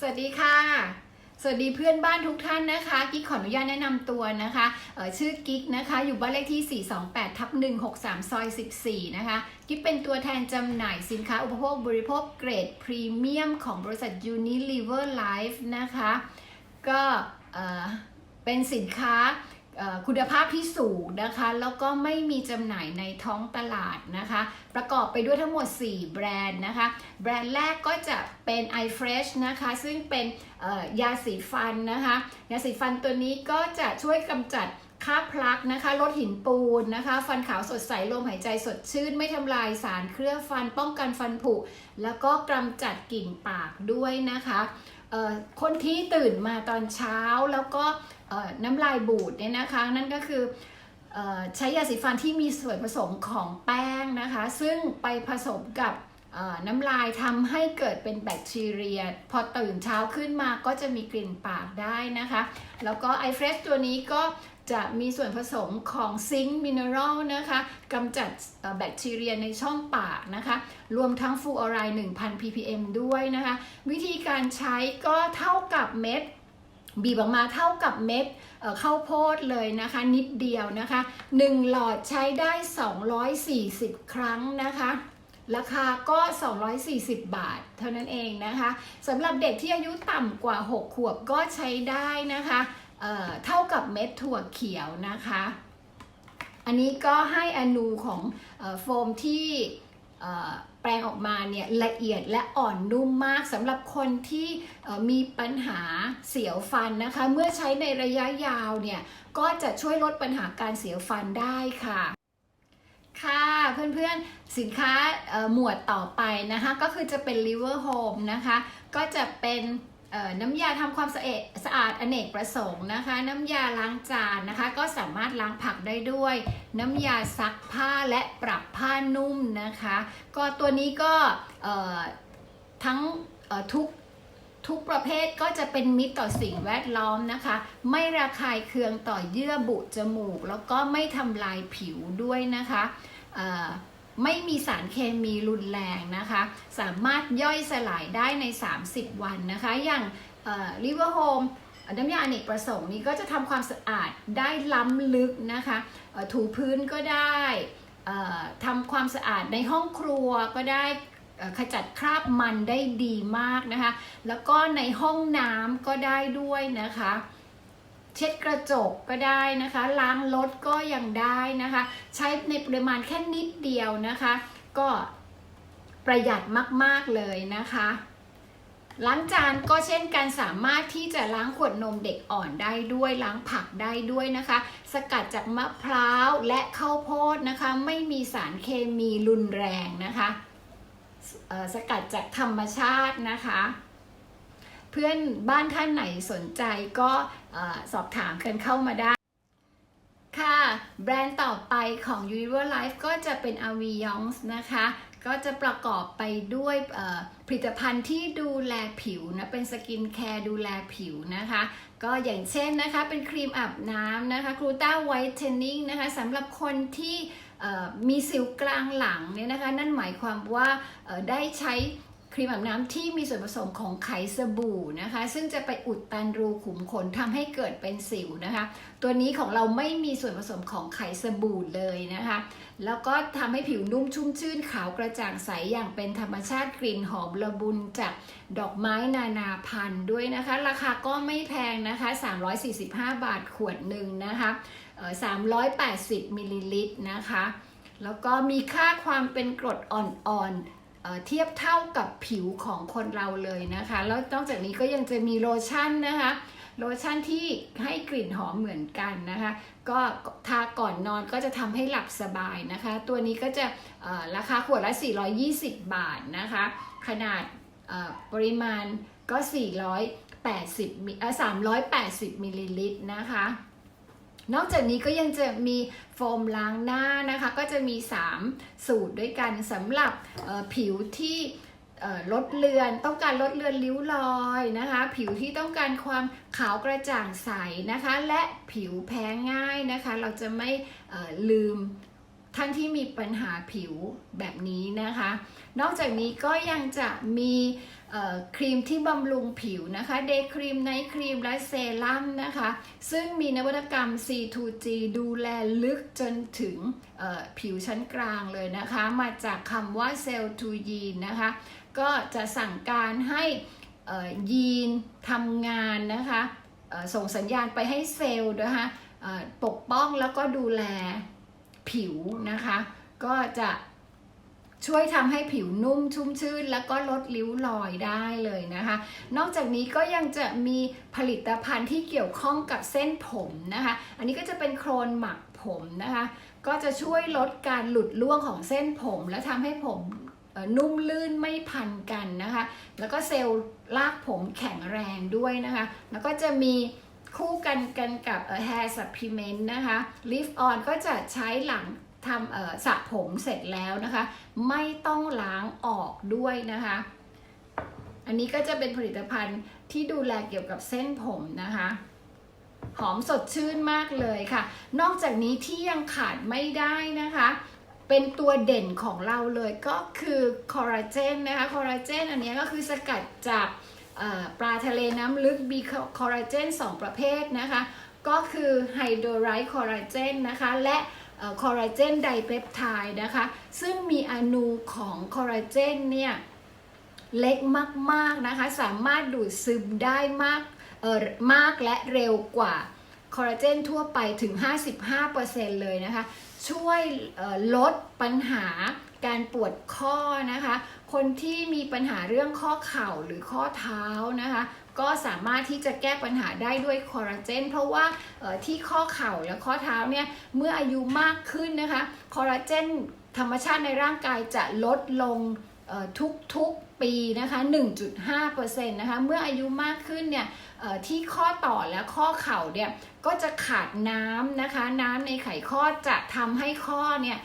สวัสดีค่ะ สวัสดีเพื่อนบ้านทุกท่านนะคะ กิ๊กขออนุญาตแนะนำตัวนะคะเออชื่อกิ๊กนะคะ อยู่บ้านเลขที่ 428ทับ163 ซอย 14 นะคะ กิ๊กเป็นตัวแทนจำหน่ายสินค้าอุปโภคบริโภคเกรดพรีเมียมของบริษัท Unilever Life นะคะ ก็เอ่อเป็นสินค้า คุณภาพที่สูงนะคะ แล้วก็ไม่มีจำหน่ายในท้องตลาดนะคะ ประกอบไปด้วยทั้งหมด 4 แบรนด์นะคะ แบรนด์แรกก็จะเป็น iFresh นะคะ ซึ่งเป็นยาสีฟันนะคะ ยาสีฟันตัวนี้ก็จะช่วยกำจัดค่าบพลักนะคะลดหินปูนนะคะ ฟันขาวสดใสลมหายใจสดชื่น ไม่ทำลายสารเคลือบฟันป้องกันฟันผุ แล้วก็กำจัดกลิ่นปากด้วยนะคะคนที่ตื่นมาตอนเช้าแล้วก็ น้ำลายบูดเนี่ยนะคะ นั่นก็คือออใช้ยาสีฟันที่มีส่วนผสมของแป้งนะคะ ซึ่งไปผสมกับน้ำลายทำให้เกิดเป็นแบคทีเรีย พอตื่นเช้าขึ้นมาก็จะมีกลิ่นปากได้นะคะ แล้วก็ i f r e s h ตัวนี้ก็จะมีส่วนผสมของซิงค์มินเนอรัลนะคะกำจัดแบคทีเรียในช่องปากนะคะ รวมทั้งฟูออไรด์ 1,000 ppm ด้วยนะคะ วิธีการใช้ก็เท่ากับเม็ด บีบออกมาเท่ากับเม็ดเข้าวโพดเลยนะคะ นิดเดียวนะคะ 1 หลอดใช้ได้ 240 ครั้งนะคะ ราคาก็ 240 บาท เท่านั้นเองนะคะสำหรับเด็กที่อายุต่ำกว่า 6 ขวบก็ใช้ได้นะคะเเท่ากับเม็ดถั่วเขียวนะคะ อันนี้ก็ให้อนูของอโฟมที่ แปลงออกมาเนี่ยละเอียดและอ่อนนุ่มมากสำหรับคนที่มีปัญหาเสียวฟันนะคะ เมื่อใช้ในระยะยาวเนี่ยก็จะช่วยลดปัญหาการเสียวฟันได้ค่ะค่ะเพื่อนๆสินค้าหมวดต่อไปนะคะ ก็คือจะเป็น Liver Home นะคะ ก็จะเป็น น้ำยาทำความสะอาดสะอาดอเนกประสงค์นะคะ น้ำยาล้างจานนะคะ ก็สามารถล้างผักได้ด้วย น้ำยาซักผ้าและปรับผ้านุ่มนะคะ ก็ตัวนี้ก็ทั้งทุกทุกประเภทก็จะเป็นมิตรต่อสิ่งแวดล้อมนะคะ ไม่ระคายเคืองต่อเยื่อบุจมูก แล้วก็ไม่ทำลายผิวด้วยนะคะ ไม่มีสารเคมีรุนแรงนะคะ สามารถย่อยสลายได้ใน 30 วันนะคะ อย่างริเวอร์โฮมน้ำยาอเนกประสงค์นี้ก็จะทำความสะอาดได้ล้ำลึกนะคะ ถูพื้นก็ได้ทำความสะอาดในห้องครัวก็ได้ขจัดคราบมันได้ดีมากนะคะ แล้วก็ในห้องน้ำก็ได้ด้วยนะคะ เช็ดกระจกก็ได้นะคะ ล้างรถก็ยังได้นะคะ ใช้ในปริมาณแค่นิดเดียวนะคะ ก็ประหยัดมากๆเลยนะคะล้างจานก็เช่นกันสามารถที่จะล้างขวดนมเด็กอ่อนได้ด้วยล้างผักได้ด้วยนะคะ สกัดจากมะพร้าวและข้าวโพดนะคะ ไม่มีสารเคมีรุนแรงนะคะสกัดจากธรรมชาตินะคะ เพื่อนบ้านท่านไหนสนใจก็สอบถามกันเข้ามาได้ ค่ะ แบรนด์ต่อไปของ Univer Life ก็จะเป็น Avions นะคะ ก็จะประกอบไปด้วยผลิตภัณฑ์ที่ดูแลผิวนะ เป็นสกินแคร์ดูแลผิวนะคะ ก็อย่างเช่นนะคะ เป็นครีมอาบน้ำนะคะกลูตาไวท์เทนนิ่งนะคะสำหรับคนที่มีสิวกลางหลังเนี่ยนะคะ นั่นหมายความว่าได้ใช้ รีมอาบน้ำที่มีส่วนผสมของไขสบู่นะคะ ซึ่งจะไปอุดตันรูขุมขนทำให้เกิดเป็นสิวนะคะ ตัวนี้ของเราไม่มีส่วนผสมของไขสบู่เลยนะคะ แล้วก็ทำให้ผิวนุ่มชุ่มชื่นขาวกระจ่างใสอย่างเป็นธรรมชาติกลิ่นหอมละบุญจากดอกไม้นานาพันธุ์ด้วยนะคะ ราคาก็ไม่แพงนะคะ 345 บาทขวดหนึ่งนะคะเอ่อ380มิลลิลิตรนะคะแล้วก็มีค่าความเป็นกรดอ่อนๆ เทียบเท่ากับผิวของคนเราเลยนะคะ แล้วนอกจากนี้ก็ยังจะมีโลชั่นนะคะโลชั่นที่ให้กลิ่นหอมเหมือนกันนะคะ ก็ทาก่อนนอนก็จะทำให้หลับสบายนะคะ ตัวนี้ก็จะราคาขวดละ 420 บาทนะคะ ขนาดปริมาณก็ 480มิเอ่อ380มิลลิลิตรนะคะ นอกจากนี้ก็ยังจะมีโฟมล้างหน้านะคะ ก็จะมี 3 สูตรด้วยกันสำหรับผิวที่ลดเลือนต้องการลดเลือนริ้วรอยนะคะ ผิวที่ต้องการความขาวกระจ่างใสนะคะ และผิวแพ้ง่ายนะคะ เราจะไม่ลืมท่านที่มีปัญหาผิวแบบนี้นะคะ นอกจากนี้ก็ยังจะมี ครีมที่บำรุงผิวนะคะ เดย์ครีม ไนท์ครีม และเซรั่มนะคะ ซึ่งมีนวัตกรรม C2G ดูแลลึกจนถึงผิวชั้นกลางเลยนะคะ มาจากคำว่า Cell to Yin นะคะ ก็จะสั่งการให้ยีนทำงานนะคะ ส่งสัญญาณไปให้เซลล์นะคะปกป้องแล้วก็ดูแลผิวนะคะ ก็จะ ช่วยทำให้ผิวนุ่มชุ่มชื่น แล้วก็ลดริ้วรอยได้เลยนะคะ นอกจากนี้ก็ยังจะมีผลิตภัณฑ์ที่เกี่ยวข้องกับเส้นผมนะคะ อันนี้ก็จะเป็นโครนหมักผมนะคะ ก็จะช่วยลดการหลุดร่วงของเส้นผม และทำให้ผมนุ่มลื่นไม่พันกันนะคะ แล้วก็เซลล์ลากผมแข็งแรงด้วยนะคะ แล้วก็จะมีคู่กันกันกับเอ่อ hair supplement นะคะ lift on ก็จะใช้หลัง ทำสระผมเสร็จแล้วนะคะ ไม่ต้องล้างออกด้วยนะคะ อันนี้ก็จะเป็นผลิตภัณฑ์ที่ดูแลเกี่ยวกับเส้นผมนะคะ หอมสดชื่นมากเลยค่ะ นอกจากนี้ที่ยังขาดไม่ได้นะคะ เป็นตัวเด่นของเราเลยก็คือคอลลาเจนนะคะ คอลลาเจนอันนี้ก็คือสกัดจากปลาทะเลน้ำลึกมีคอลลาเจน2 ประเภทนะคะ ก็คือไฮโดรไรต์คอลลาเจนนะคะ และ คอลลาเจนไดเปปไทด์นะคะ ซึ่งมีอนูของคอลลาเจนเนี่ยเล็กมากๆนะคะ สามารถดูดซึมได้มากเออมากและเร็วกว่าคอลลาเจนทั่วไปถึง 55%เลยนะคะ ช่วยลดปัญหาการปวดข้อนะคะ คนที่มีปัญหาเรื่องข้อเข่าหรือข้อเท้านะคะ ก็สามารถที่จะแก้ปัญหาได้ด้วยคอลลาเจนเพราะว่าที่ข้อเข่าและข้อเท้าเนี่ยเมื่ออายุมากขึ้นนะคะคอลลาเจนธรรมชาติในร่างกายจะลดลงทุกๆปีนะคะ 1.5%นะคะ เมื่ออายุมากขึ้นเนี่ยที่ข้อต่อและข้อเข่าเนี่ยก็จะขาดน้ำนะคะ น้ำในไขข้อจะทำให้ข้อเนี่ย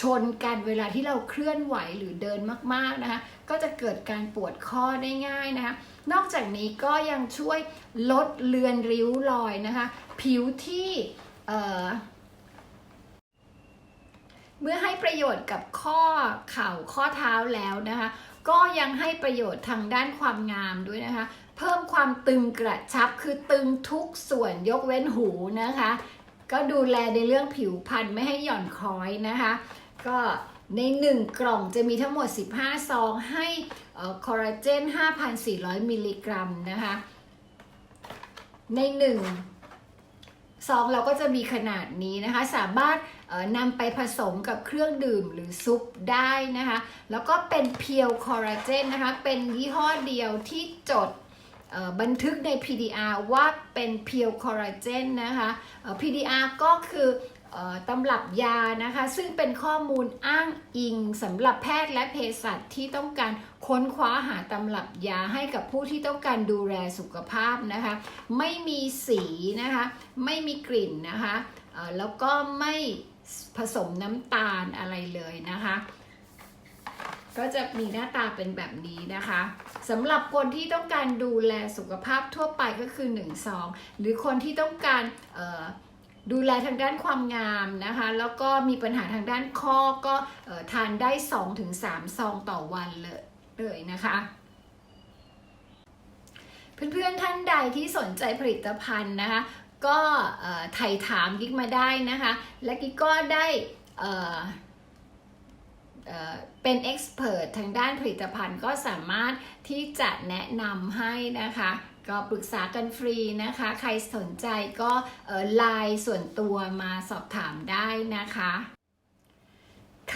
ชนกันเวลาที่เราเคลื่อนไหวหรือเดินมากๆนะคะ ก็จะเกิดการปวดข้อได้ง่ายนะคะ นอกจากนี้ก็ยังช่วยลดเลือนริ้วรอยนะคะ ผิวที่เเมื่อให้ประโยชน์กับข้อเข่าข้อเท้าแล้วนะคะ ก็ยังให้ประโยชน์ทางด้านความงามด้วยนะคะ เพิ่มความตึงกระชับคือตึงทุกส่วนยกเว้นหูนะคะ ก็ดูแลในเรื่องผิวพรรณไม่ให้หย่อนคล้อยนะคะ ก็ ใน 1 กล่องจะมีทั้งหมด 15 ซอง ให้คอลลาเจน 5,400 มิลลิกรัมนะคะ ใน 1 ซองเราก็จะมีขนาดนี้นะคะ สามารถนำไปผสมกับเครื่องดื่มหรือซุปได้นะคะ แล้วก็เป็นเพียวคอลลาเจนนะคะ เป็นยี่ห้อเดียวที่จดบันทึกใน PDR ว่าเป็นเพียวคอลลาเจนนะคะ PDR ก็คือ ตำรับยานะคะซึ่งเป็นข้อมูลอ้างอิงสำหรับแพทย์และเภสัชที่ต้องการค้นคว้าหาตำรับยาให้กับผู้ที่ต้องการดูแลสุขภาพนะคะไม่มีสีนะคะไม่มีกลิ่นนะคะแล้วก็ไม่ผสมน้ำตาลอะไรเลยนะคะก็จะมีหน้าตาเป็นแบบนี้นะคะสำหรับคนที่ต้องการดูแลสุขภาพทั่วไปก็คือ1ซองหรือคนที่ต้องการเอ่อ ดูแลทางด้านความงามนะคะ แล้วก็มีปัญหาทางด้านข้อก็อทานได้ 2-3 ซองต่อวันเลยเลยนะคะเพื่อนๆท่านใดที่สนใจผลิตภัณฑ์นะคะ ก็ไถ่ถามกิ๊กมาได้นะคะ และกิ๊กก็ได้เป็นเอ็กซ์เพรสทางด้านผลิตภัณฑ์ก็สามารถที่จะแนะนำให้นะคะ ก็ปรึกษากันฟรีนะคะ ใครสนใจก็ไลน์ส่วนตัวมาสอบถามได้นะคะ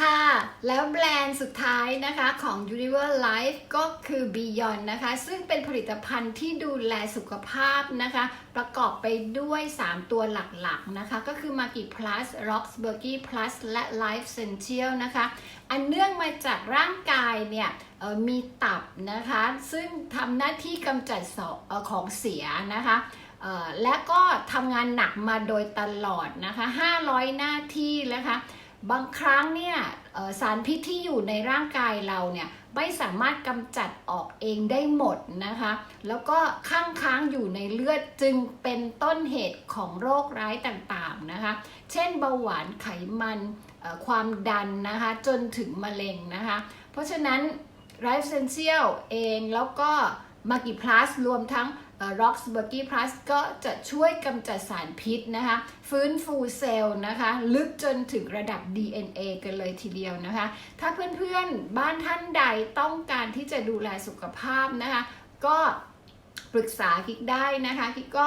ค่ะ แล้วแบรนด์สุดท้ายนะคะของ Univer Life ก็คือ Beyond นะคะ ซึ่งเป็นผลิตภัณฑ์ที่ดูแลสุขภาพนะคะ ประกอบไปด้วย 3 ตัวหลักๆนะคะ ก็คือ Magi Plus, Roxburghy Plus และ Life Essential นะคะ อันเนื่องมาจากร่างกายเนี่ยมีตับนะคะ ซึ่งทำหน้าที่กำจัดอของเสียนะคะและก็ทำงานหนักมาโดยตลอดนะคะ 500 หน้าที่นะคะ บางครั้งเนี่ยสารพิษที่อยู่ในร่างกายเราเนี่ยไม่สามารถกำจัดออกเองได้หมดนะคะ แล้วก็ข้างค้างอยู่ในเลือดจึงเป็นต้นเหตุของโรคร้ายต่างๆนะคะ เช่นเบาหวานไขมันความดันนะคะ จนถึงมะเร็งนะคะ เพราะฉะนั้น Life Essential เองแล้วก็ m a g i Plus รวมทั้ง ร็อกสเบอร์กี้พลัสก็จะช่วยกำจัดสารพิษนะคะ ฟื้นฟูเซลล์นะคะ ลึกจนถึงระดับ DNA กันเลยทีเดียวนะคะ ถ้าเพื่อนๆบ้านท่านใดต้องการที่จะดูแลสุขภาพนะคะ ก็ ปรึกษากิ๊กได้นะคะกิ๊กก็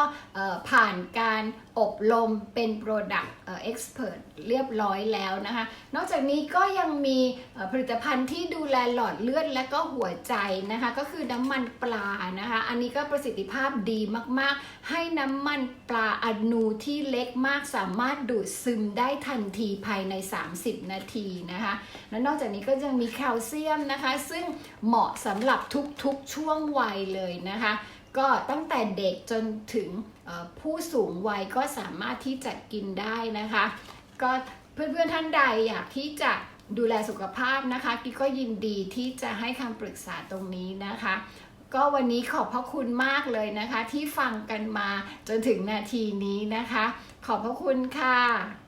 ผ่านการอบรมเป็น Product เอ่อ Expert เรียบร้อยแล้วนะคะ นอกจากนี้ก็ยังมีผลิตภัณฑ์ที่ดูแลหลอดเลือดและก็หัวใจนะคะ ก็คือน้ำมันปลานะคะ อันนี้ก็ประสิทธิภาพดีมากๆ ให้น้ำมันปลาอนูที่เล็กมากสามารถดูดซึมได้ทันทีภายใน 30 นาทีนะคะ และนอกจากนี้ก็ยังมีแคลเซียมนะคะ ซึ่งเหมาะสำหรับทุกๆช่วงวัยเลยนะคะ ก็ตั้งแต่เด็กจนถึงผู้สูงวัยก็สามารถที่จะกินได้นะคะ ก็เพื่อนๆท่านใดอยากที่จะดูแลสุขภาพนะคะกิ๊กก็ยินดีที่จะให้คำปรึกษาตรงนี้นะคะ ก็วันนี้ขอบพระคุณมากเลยนะคะ ที่ฟังกันมาจนถึงนาทีนี้นะคะ ขอบพระคุณค่ะ